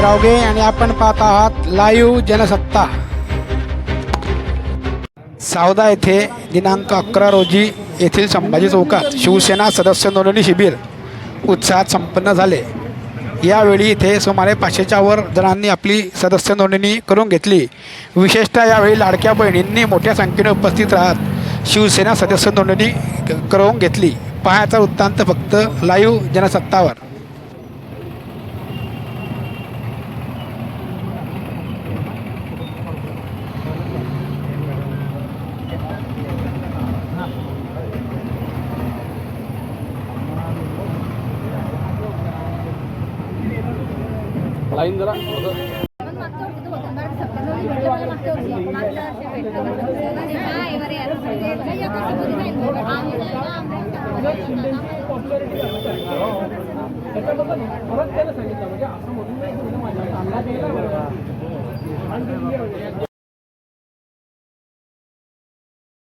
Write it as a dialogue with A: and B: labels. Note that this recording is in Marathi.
A: रावगे आणि आपण पाहत आहात लाईव्ह जनसत्ता. सावदा येथे दिनांक अकरा रोजी येथील संभाजी चौकात शिवसेना सदस्य नोंदणी शिबिर उत्साहात संपन्न झाले. यावेळी इथे सुमारे पाचशेच्या वर जणांनी आपली सदस्य नोंदणी करून घेतली. विशेषतः यावेळी लाडक्या बहिणींनी मोठ्या संख्येने उपस्थित राहत शिवसेना सदस्य नोंदणी क- करून घेतली. पाहायचा वृत्तांत फक्त लाईव्ह जनसत्तावर.
B: त्याच्याबद्दल परत त्याला सांगितलं म्हणजे असं म्हणून नाही की माझ्या अंदाज